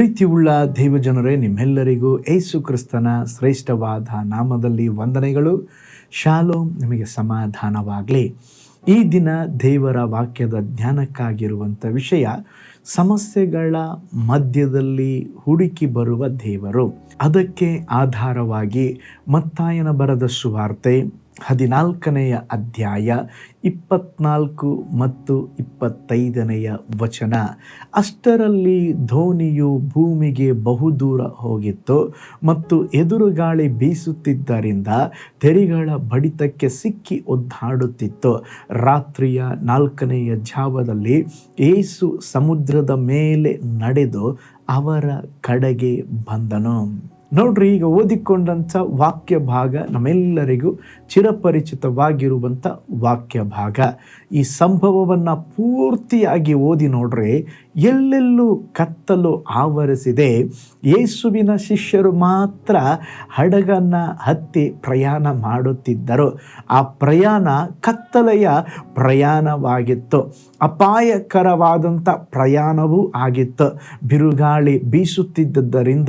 ಪ್ರೀತಿಯುಳ್ಳ ದೇವಜನರೇ, ನಿಮ್ಮೆಲ್ಲರಿಗೂ ಏಸು ಕ್ರಿಸ್ತನ ಶ್ರೇಷ್ಠವಾದ ನಾಮದಲ್ಲಿ ವಂದನೆಗಳು. ಶಾಲೋ ನಿಮಗೆ ಸಮಾಧಾನವಾಗಲಿ. ಈ ದಿನ ದೇವರ ವಾಕ್ಯದ ಜ್ಞಾನಕ್ಕಾಗಿರುವಂಥ ವಿಷಯ, ಸಮಸ್ಯೆಗಳ ಮಧ್ಯದಲ್ಲಿ ಹುಡುಕಿ ಬರುವ ದೇವರು. ಅದಕ್ಕೆ ಆಧಾರವಾಗಿ ಮತ್ತಾಯನ ಬರದ ಸುವಾರ್ತೆ ಹದಿನಾಲ್ಕನೆಯ ಅಧ್ಯಾಯ, ಇಪ್ಪತ್ನಾಲ್ಕು ಮತ್ತು ಇಪ್ಪತ್ತೈದನೆಯ ವಚನ. ಅಷ್ಟರಲ್ಲಿ ಧೋನಿಯು ಭೂಮಿಗೆ ಬಹುದೂರ ಹೋಗಿತ್ತು ಮತ್ತು ಎದುರುಗಾಳಿ ಬೀಸುತ್ತಿದ್ದರಿಂದ ತೆರಿಗಳ ಬಡಿತಕ್ಕೆ ಸಿಕ್ಕಿ ಒದ್ದಾಡುತ್ತಿತ್ತು. ರಾತ್ರಿಯ ನಾಲ್ಕನೆಯ ಜಾವದಲ್ಲಿ ಏಸು ಸಮುದ್ರದ ಮೇಲೆ ನಡೆದು ಅವರ ಕಡೆಗೆ ಬಂದನು. ನೋಡ್ರಿ ಈಗ ಓದಿಕೊಂಡಂಥ ವಾಕ್ಯ ಭಾಗ ನಮ್ಮೆಲ್ಲರಿಗೂ ಚಿರಪರಿಚಿತವಾಗಿರುವಂಥ ವಾಕ್ಯ ಭಾಗ. ಈ ಸಂಭವವನ್ನು ಪೂರ್ತಿಯಾಗಿ ಓದಿ ನೋಡ್ರಿ ಎಲ್ಲೆಲ್ಲೂ ಕತ್ತಲು ಆವರಿಸಿದೆ. ಯೇಸುವಿನ ಶಿಷ್ಯರು ಮಾತ್ರ ಹಡಗನ್ನು ಹತ್ತಿ ಪ್ರಯಾಣ ಮಾಡುತ್ತಿದ್ದರು. ಆ ಪ್ರಯಾಣ ಕತ್ತಲೆಯ ಪ್ರಯಾಣವಾಗಿತ್ತು. ಅಪಾಯಕರವಾದಂಥ ಪ್ರಯಾಣವೂ ಆಗಿತ್ತು. ಬಿರುಗಾಳಿ ಬೀಸುತ್ತಿದ್ದರಿಂದ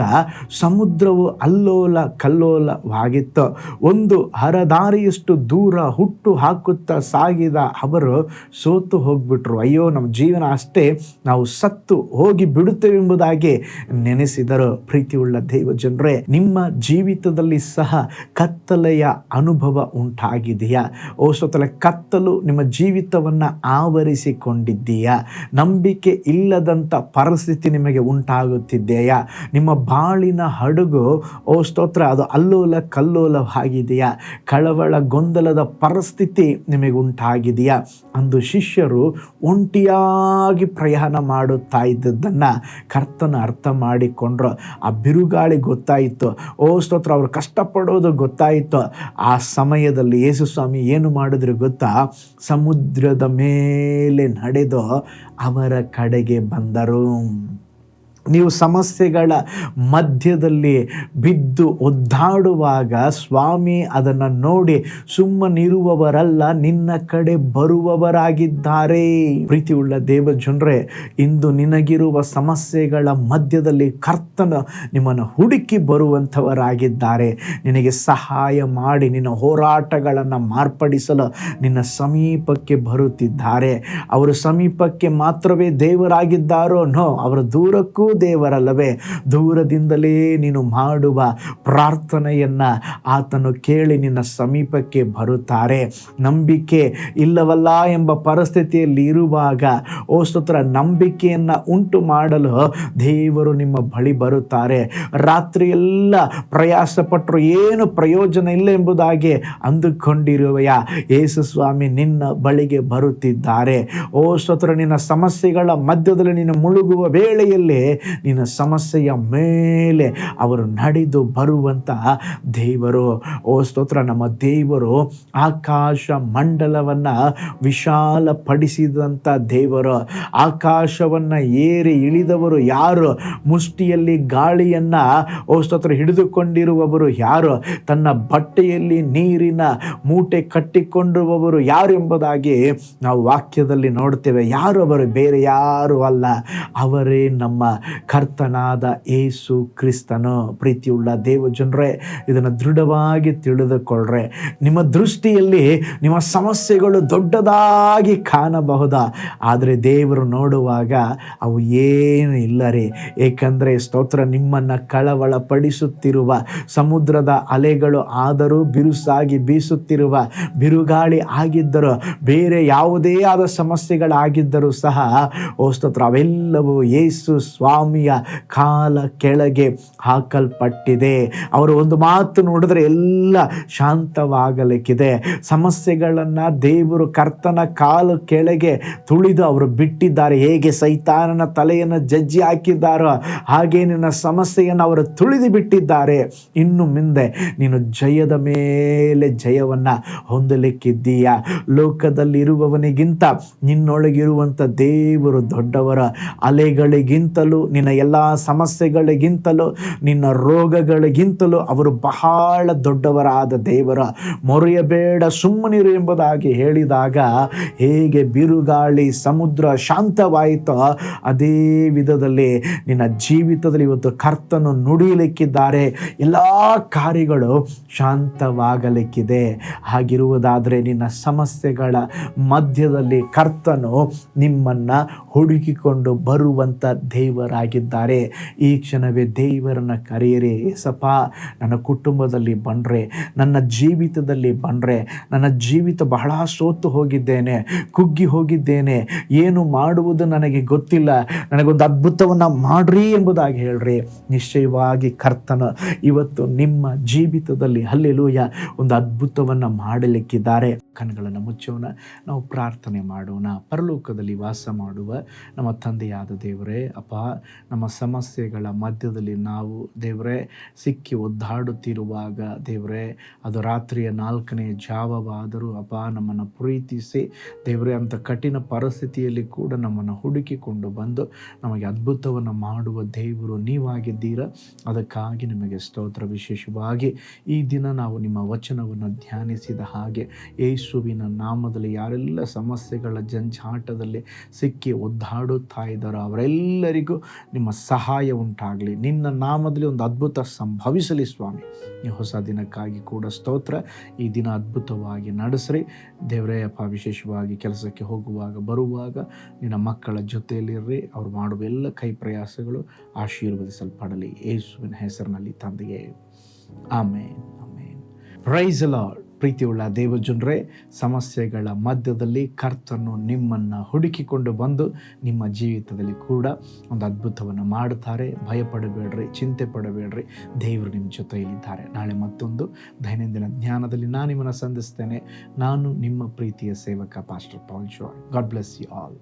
ಸಮುದ್ರವು ಅಲ್ಲೋಲ ಕಲ್ಲೋಲವಾಗಿತ್ತು. ಒಂದು ಹರದಾರಿಯಷ್ಟು ದೂರ ಹುಟ್ಟು ಹಾಕುತ್ತಾ ಸಾಗಿದ ಅವರು ಸೋತು ಹೋಗ್ಬಿಟ್ರು. ಅಯ್ಯೋ, ನಮ್ಮ ಜೀವನ ಅಷ್ಟೇ. ನಾವು ಸತ್ತು ಹೋಗಿ ಬಿಡುತ್ತೇವೆಂಬುದಾಗಿ ನೆನೆಸಿದರು. ಪ್ರೀತಿಯುಳ್ಳ ದೈವ ಜನರೇ ನಿಮ್ಮ ಜೀವಿತದಲ್ಲಿ ಸಹ ಕತ್ತಲೆಯ ಅನುಭವ ಉಂಟಾಗಿದೆಯಾ? ಓ ಸೊತ್ತಲೆ ಕತ್ತಲು ನಿಮ್ಮ ಜೀವಿತವನ್ನು ಆವರಿಸಿಕೊಂಡಿದ್ದೀಯಾ? ನಂಬಿಕೆ ಇಲ್ಲದಂಥ ಪರಿಸ್ಥಿತಿ ನಿಮಗೆ ಉಂಟಾಗುತ್ತಿದೆಯಾ? ನಿಮ್ಮ ಬಾಳಿನ ಹಡಗು, ಓ ಸ್ತೋತ್ರ, ಅದು ಅಲ್ಲೋಲ ಕಲ್ಲೋಲವಾಗಿದೆಯಾ? ಕಳವಳ ಗೊಂದಲದ ಪರಿಸ್ಥಿತಿ ನಿಮಗೆ ಉಂಟಾಗಿದೆಯಾ ಅಂದು ಶಿಷ್ಯರು ಒಂಟಿಯಾಗಿ ಪ್ರಯಾಣ ಮಾಡುತ್ತಾ ಇದ್ದದ್ದನ್ನು ಕರ್ತನ ಅರ್ಥ ಮಾಡಿಕೊಂಡ್ರು. ಆ ಬಿರುಗಾಳಿ ಗೊತ್ತಾಯಿತು. ಓ ಸ್ತೋತ್ರ, ಅವರು ಕಷ್ಟಪಡೋದು ಗೊತ್ತಾಯಿತು. ಆ ಸಮಯದಲ್ಲಿ ಯೇಸು ಸ್ವಾಮಿ ಏನು ಮಾಡಿದ್ರು ಗೊತ್ತಾ? ಸಮುದ್ರದ ಮೇಲೆ ನಡೆದು ಅವರ ಕಡೆಗೆ ಬಂದರು. ನೀವು ಸಮಸ್ಯೆಗಳ ಮಧ್ಯದಲ್ಲಿ ಬಿದ್ದು ಒದ್ದಾಡುವಾಗ ಸ್ವಾಮಿ ಅದನ್ನು ನೋಡಿ ಸುಮ್ಮನಿರುವವರಲ್ಲ, ನಿನ್ನ ಕಡೆ ಬರುವವರಾಗಿದ್ದಾರೆ. ಪ್ರೀತಿಯುಳ್ಳ ದೇವ ಜನರೇ ಇಂದು ನಿನಗಿರುವ ಸಮಸ್ಯೆಗಳ ಮಧ್ಯದಲ್ಲಿ ಕರ್ತನ ನಿಮ್ಮನ್ನು ಹುಡುಕಿ ಬರುವಂಥವರಾಗಿದ್ದಾರೆ. ನಿನಗೆ ಸಹಾಯ ಮಾಡಿ, ನಿನ್ನ ಹೋರಾಟಗಳನ್ನು ಮಾರ್ಪಡಿಸಲು ನಿನ್ನ ಸಮೀಪಕ್ಕೆ ಬರುತ್ತಿದ್ದಾರೆ. ಅವರು ಸಮೀಪಕ್ಕೆ ಮಾತ್ರವೇ ದೇವರಾಗಿದ್ದಾರೋ? ನೋ, ಅವರ ದೂರಕ್ಕೂ ದೇವರಲ್ಲವೇ? ದೂರದಿಂದಲೇ ನೀನು ಮಾಡುವ ಪ್ರಾರ್ಥನೆಯನ್ನು ಆತನು ಕೇಳಿ ನಿನ್ನ ಸಮೀಪಕ್ಕೆ ಬರುತ್ತಾರೆ. ನಂಬಿಕೆ ಇಲ್ಲವಲ್ಲ ಎಂಬ ಪರಿಸ್ಥಿತಿಯಲ್ಲಿ ಇರುವಾಗ, ಓ ಸ್ತೋತ್ರ, ನಂಬಿಕೆಯನ್ನು ಉಂಟು ಮಾಡಲು ದೇವರು ನಿಮ್ಮ ಬಳಿ ಬರುತ್ತಾರೆ. ರಾತ್ರಿಯೆಲ್ಲ ಪ್ರಯಾಸಪಟ್ಟರು ಏನು ಪ್ರಯೋಜನ ಇಲ್ಲ ಎಂಬುದಾಗಿ ಅಂದುಕೊಂಡಿರುವೆಯ? ಯೇಸು ಸ್ವಾಮಿ ನಿನ್ನ ಬಳಿಗೆ ಬರುತ್ತಿದ್ದಾರೆ. ಓ ಸ್ತೋತ್ರ, ನಿನ್ನ ಸಮಸ್ಯೆಗಳ ಮಧ್ಯದಲ್ಲಿ ನೀನು ಮುಳುಗುವ ವೇಳೆಯಲ್ಲಿ ನಿನ್ನ ಸಮಸ್ಯೆಯ ಮೇಲೆ ಅವರು ನಡೆದು ಬರುವಂತ ದೇವರು. ಓ ಸ್ತೋತ್ರ, ನಮ್ಮ ದೇವರು ಆಕಾಶ ಮಂಡಲವನ್ನು ವಿಶಾಲಪಡಿಸಿದಂಥ ದೇವರು. ಆಕಾಶವನ್ನು ಏರಿ ಇಳಿದವರು ಯಾರು? ಮುಷ್ಟಿಯಲ್ಲಿ ಗಾಳಿಯನ್ನು, ಓ ಸ್ತೋತ್ರ, ಹಿಡಿದುಕೊಂಡಿರುವವರು ಯಾರು? ತನ್ನ ಬಟ್ಟೆಯಲ್ಲಿ ನೀರಿನ ಮೂಟೆ ಕಟ್ಟಿಕೊಂಡಿರುವವರು ಯಾರು ಎಂಬುದಾಗಿ ನಾವು ವಾಕ್ಯದಲ್ಲಿ ನೋಡ್ತೇವೆ ಯಾರು ಅವರು? ಬೇರೆ ಯಾರು ಅಲ್ಲ. ಅವರೇ ನಮ್ಮ ಕರ್ತನಾದ ಏಸು ಕ್ರಿಸ್ತನು ಪ್ರೀತಿಯುಳ್ಳ ದೇವ ಜನರೇ ಇದನ್ನು ದೃಢವಾಗಿ ತಿಳಿದುಕೊಳ್ಳ್ರೆ, ನಿಮ್ಮ ದೃಷ್ಟಿಯಲ್ಲಿ ನಿಮ್ಮ ಸಮಸ್ಯೆಗಳು ದೊಡ್ಡದಾಗಿ ಕಾಣಬಹುದಾ? ಆದರೆ ದೇವರು ನೋಡುವಾಗ ಅವು ಏನು ಇಲ್ಲ ರೀ. ಏಕೆಂದರೆ ಸ್ತೋತ್ರ ನಿಮ್ಮನ್ನು ಕಳವಳಪಡಿಸುತ್ತಿರುವ, ಸಮುದ್ರದ ಅಲೆಗಳು ಆದರೂ ಬಿರುಸಾಗಿ ಬೀಸುತ್ತಿರುವ, ಬಿರುಗಾಳಿ ಆಗಿದ್ದರೂ, ಬೇರೆ ಯಾವುದೇ ಆದ ಸಮಸ್ಯೆಗಳಾಗಿದ್ದರೂ ಸಹ, ಓ ಸ್ತೋತ್ರ, ಅವೆಲ್ಲವೂ ಯೇಸು ಸ್ವಾಮಿಯ ಕಾಲ ಕೆಳಗೆ ಹಾಕಲ್ಪಟ್ಟಿದೆ. ಅವರು ಒಂದು ಮಾತು ನೋಡಿದ್ರೆ ಎಲ್ಲ ಶಾಂತವಾಗಲಿಕ್ಕಿದೆ. ಸಮಸ್ಯೆಗಳನ್ನು ದೇವರು ಕರ್ತನ ಕಾಲು ಕೆಳಗೆ ತುಳಿದು ಅವರು ಬಿಟ್ಟಿದ್ದಾರೆ. ಹೇಗೆ ಸೈತಾನನ ತಲೆಯನ್ನು ಜಜ್ಜಿ ಹಾಕಿದ್ದಾರೋ ಹಾಗೆ ನಿನ್ನ ಸಮಸ್ಯೆಯನ್ನು ಅವರು ತುಳಿದು ಬಿಟ್ಟಿದ್ದಾರೆ. ಇನ್ನು ಮುಂದೆ ನೀನು ಜಯದ ಮೇಲೆ ಜಯವನ್ನು ಹೊಂದಲಿಕ್ಕಿದ್ದೀಯ? ಲೋಕದಲ್ಲಿರುವವನಿಗಿಂತ ನಿನ್ನೊಳಗಿರುವಂಥ ದೇವರು ದೊಡ್ಡವರ ಅಲೆಗಳಿಗಿಂತಲೂ ನಿನ್ನ ಎಲ್ಲ ಸಮಸ್ಯೆಗಳಿಗಿಂತಲೂ, ನಿನ್ನ ರೋಗಗಳಿಗಿಂತಲೂ ಅವರು ಬಹಳ ದೊಡ್ಡವರಾದ ದೇವರ ಮೊರೆಯಬೇಡ ಸುಮ್ಮನಿರು ಎಂಬುದಾಗಿ ಹೇಳಿದಾಗ, ಹೇಗೆ ಬಿರುಗಾಳಿ ಸಮುದ್ರ ಶಾಂತವಾಯಿತೋ ಅದೇ ವಿಧದಲ್ಲಿ ನಿನ್ನ ಜೀವಿತದಲ್ಲಿ ಇವತ್ತು ಕರ್ತನು ನುಡಿಯಲಿಕ್ಕಿದ್ದಾರೆ ಎಲ್ಲ ಕಾರ್ಯಗಳು ಶಾಂತವಾಗಲಿಕ್ಕಿದೆ. ಹಾಗಿರುವುದಾದರೆ ನಿನ್ನ ಸಮಸ್ಯೆಗಳ ಮಧ್ಯದಲ್ಲಿ ಕರ್ತನು ನಿಮ್ಮನ್ನು ಹುಡುಕಿಕೊಂಡು ಬರುವಂಥ ದೇವರಾಗಿದ್ದಾರೆ ಈ ಕ್ಷಣವೇ ದೇವರನ್ನ ಕರೆಯಿರಿ, ಏಸಪ್ಪ, ನನ್ನ ಕುಟುಂಬದಲ್ಲಿ ಬಂದರೆ, ನನ್ನ ಜೀವಿತದಲ್ಲಿ ಬಂದರೆ, ನನ್ನ ಜೀವಿತ ಬಹಳ ಸೋತು ಹೋಗಿದ್ದೇನೆ, ಕುಗ್ಗಿ ಹೋಗಿದ್ದೇನೆ, ಏನು ಮಾಡುವುದು ನನಗೆ ಗೊತ್ತಿಲ್ಲ, ನನಗೊಂದು ಅದ್ಭುತವನ್ನು ಮಾಡ್ರಿ ಎಂಬುದಾಗಿ ಹೇಳ್ರಿ. ನಿಶ್ಚಯವಾಗಿ ಕರ್ತನ ಇವತ್ತು ನಿಮ್ಮ ಜೀವಿತದಲ್ಲಿ ಅಲ್ಲೆಲೂಯ ಒಂದು ಅದ್ಭುತವನ್ನು ಮಾಡಲಿಕ್ಕಿದ್ದಾರೆ. ಕಣ್ಗಳನ್ನು ಮುಚ್ಚೋಣ. ನಾವು ಪ್ರಾರ್ಥನೆ ಮಾಡೋಣ. ಪರಲೋಕದಲ್ಲಿ ವಾಸ ಮಾಡುವ ನಮ್ಮ ತಂದೆಯಾದ ದೇವರೇ, ಅಪ್ಪ, ನಮ್ಮ ಸಮಸ್ಯೆಗಳ ಮಧ್ಯದಲ್ಲಿ ನಾವು ದೇವರೇ, ಸಿಕ್ಕಿ ಒದ್ದಾಡುತ್ತಿರುವಾಗ ದೇವರೇ, ಅದು ರಾತ್ರಿಯ ನಾಲ್ಕನೇ ಜಾವವಾದರೂ ಅಪ್ಪ ನಮ್ಮನ್ನು ಪ್ರೀತಿಸಿ, ದೇವರೇ, ಅಂಥ ಕಠಿಣ ಪರಿಸ್ಥಿತಿಯಲ್ಲಿ ಕೂಡ ನಮ್ಮನ್ನು ಹುಡುಕಿಕೊಂಡು ಬಂದು ನಮಗೆ ಅದ್ಭುತವನ್ನು ಮಾಡುವ ದೇವರು ನೀವಾಗಿದ್ದೀರ? ಅದಕ್ಕಾಗಿ ನಿಮಗೆ ಸ್ತೋತ್ರ. ವಿಶೇಷವಾಗಿ ಈ ದಿನ ನಾವು ನಿಮ್ಮ ವಚನವನ್ನು ಧ್ಯಾನಿಸಿದ ಹಾಗೆ ಯೇಸುವಿನ ನಾಮದಲ್ಲಿ ಯಾರೆಲ್ಲ ಸಮಸ್ಯೆಗಳ ಜಂಜಾಟದಲ್ಲಿ ಸಿಕ್ಕಿ ಒದ್ದಾಡುತ್ತಾ ಇದ್ದಾರೋ ಅವರೆಲ್ಲರಿಗೂ ನಿಮ್ಮ ಸಹಾಯ ಉಂಟಾಗಲಿ. ನಿನ್ನ ನಾಮದಲ್ಲಿ ಒಂದು ಅದ್ಭುತ ಸಂಭವಿಸಲಿ ಸ್ವಾಮಿ. ಈ ಹೊಸ ದಿನಕ್ಕಾಗಿ ಕೂಡ ಸ್ತೋತ್ರ. ಈ ದಿನ ಅದ್ಭುತವಾಗಿ ನಡೆಸ್ರಿ. ದೇವರಯ್ಯಪ್ಪ ವಿಶೇಷವಾಗಿ ಕೆಲಸಕ್ಕೆ ಹೋಗುವಾಗ, ಬರುವಾಗ ನಿನ್ನ ಮಕ್ಕಳ ಜೊತೆಯಲ್ಲಿರ್ರಿ. ಅವ್ರು ಮಾಡುವ ಎಲ್ಲ ಕೈ ಪ್ರಯಾಸಗಳು ಆಶೀರ್ವದಿಸಲ್ಪಡಲಿ. ಯೇಸುವಿನ ಹೆಸರಿನಲ್ಲಿ ತಂದೆಯೇ. ಆಮೇನ್ ಆಮೇನ್. ಪ್ರೈಸ್ ಲಾರ್ಡ್ ಪ್ರೀತಿಯುಳ್ಳ ದೇವಜನರೇ, ಸಮಸ್ಯೆಗಳ ಮಧ್ಯದಲ್ಲಿ ಕರ್ತನು ನಿಮ್ಮನ್ನು ಹುಡುಕಿಕೊಂಡು ಬಂದು ನಿಮ್ಮ ಜೀವಿತದಲ್ಲಿ ಕೂಡ ಒಂದು ಅದ್ಭುತವನ್ನು ಮಾಡುತ್ತಾರೆ. ಭಯಪಡಬೇಡ್ರಿ ಚಿಂತೆ ಪಡಬೇಡ್ರಿ ದೇವರು ನಿಮ್ಮ ಜೊತೆಯಲ್ಲಿದ್ದಾರೆ. ನಾಳೆ ಮತ್ತೊಂದು ದೈನಂದಿನ ಜ್ಞಾನದಲ್ಲಿ ನಾನು ನಿಮ್ಮನ್ನು ಸಂಧಿಸ್ತೇನೆ. ನಾನು ನಿಮ್ಮ ಪ್ರೀತಿಯ ಸೇವಕ ಪಾಸ್ಟರ್ ಪೌಲ್ ಶೋ ಗಾಡ್ ಬ್ಲೆಸ್ ಯು ಆಲ್